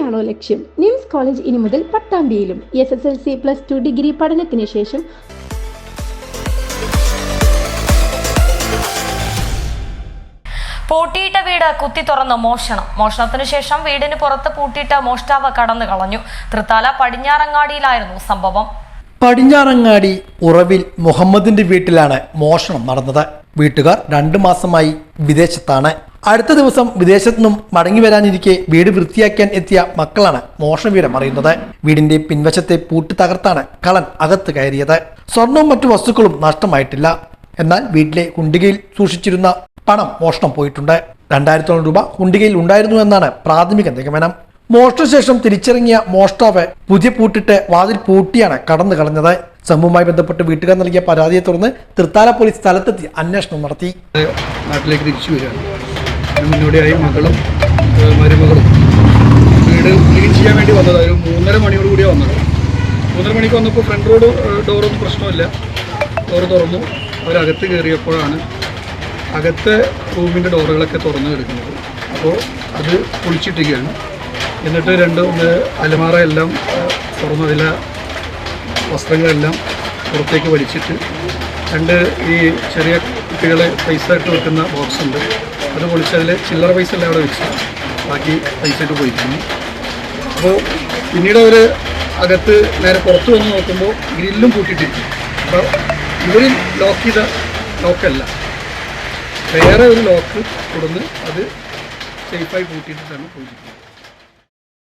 തന്നെയാണോ ലക്ഷ്യം? Nymphs college ഇനി മുതൽ പട്ടാമ്പിയിലും S S L C plus two degree പഠനത്തിന് ശേഷം പൂട്ടിയിട്ട വീട് കുത്തി തുറന്ന് മോഷണം. മോഷണത്തിനു ശേഷം വീടിന് പുറത്ത് പൂട്ടിയിട്ട മോഷ്ടാവ് കടന്നു കളഞ്ഞു. തൃത്താല പടിഞ്ഞാറങ്ങാടിയിലായിരുന്നു സംഭവം. പടിഞ്ഞാറങ്ങാടി ഉറവിൽ മുഹമ്മദിന്റെ വീട്ടിലാണ് മോഷണം നടന്നത്. വീട്ടുകാർ രണ്ടു മാസമായി വിദേശത്താണ്. അടുത്ത ദിവസം വിദേശത്തുനിന്നും മടങ്ങി വരാനിരിക്കെ വീട് വൃത്തിയാക്കാൻ എത്തിയ മക്കളാണ് മോഷണവിവരം അറിയുന്നത്. വീടിന്റെ പിൻവശത്തെ പൂട്ട് തകർത്താണ് കളൻ അകത്ത് കയറിയത്. സ്വർണവും മറ്റു വസ്തുക്കളും നഷ്ടമായിട്ടില്ല. എന്നാൽ വീട്ടിലെ കുണ്ടികയിൽ സൂക്ഷിച്ചിരുന്ന പണം മോഷണം പോയിട്ടുണ്ട്. രണ്ടായിരത്തോളം രൂപ കുണ്ടികയിൽ ഉണ്ടായിരുന്നു എന്നാണ് പ്രാഥമിക നിഗമനം. മോഷണശേഷം തിരിച്ചിറങ്ങിയ മോഷ്ടാവ് പുതിയ പൂട്ടിട്ട് വാതിൽ പൂട്ടിയാണ് കടന്നു കളഞ്ഞത്. സംഭവവുമായി ബന്ധപ്പെട്ട് വീട്ടുകാർ നൽകിയ പരാതിയെ തുടർന്ന് തൃത്താല പോലീസ് സ്ഥലത്തെത്തി അന്വേഷണം നടത്തി. നാട്ടിലേക്ക് തിരിച്ചു വരികയാണ്. മുന്നോടിയായി മകളും മരുമകളും. വീട് ക്ലീൻ ചെയ്യാൻ വേണ്ടി വന്നത്. ഒരു മൂന്നര മണിയോട് കൂടിയാണ് വന്നത്. മൂന്നര മണിക്ക് വന്നപ്പോൾ ഫ്രണ്ട് റോഡ് ഡോറൊന്നും പ്രശ്നമില്ല. ഡോറ് തുറന്നു. അവരകത്ത് കയറിയപ്പോഴാണ് അകത്തെ റൂമിന്റെ ഡോറുകളൊക്കെ തുറന്നു കിടക്കുന്നത്. അപ്പോൾ അത് പൊളിച്ചിട്ടിരിക്കുകയാണ്. എന്നിട്ട് രണ്ട് അലമാറ എല്ലാം തുറന്നു. അതിലെ വസ്ത്രങ്ങളെല്ലാം പുറത്തേക്ക് വലിച്ചിട്ട് രണ്ട് ഈ ചെറിയ കുട്ടികളെ പൈസ ഇട്ട് വെക്കുന്ന ബോക്സ് ഉണ്ട്. അത് പൊളിച്ചതിൽ ചില്ലറ പൈസ എല്ലാം അവിടെ വെച്ചു. ബാക്കി പൈസ ഇട്ട് പോയിരിക്കുന്നു അപ്പോൾ പിന്നീട് അവർ അകത്ത് നേരെ പുറത്ത് വന്ന് നോക്കുമ്പോൾ ഗ്രില്ലും പൂട്ടിയിട്ടിരിക്കും അപ്പോൾ ഇവർ ലോക്ക് ചെയ്ത ലോക്കല്ല. വേറെ ഒരു ലോക്ക് കൊടുന്ന് അത് സേഫായി പൂട്ടിയിട്ടിട്ടാണ് പോയിരിക്കുന്നത്.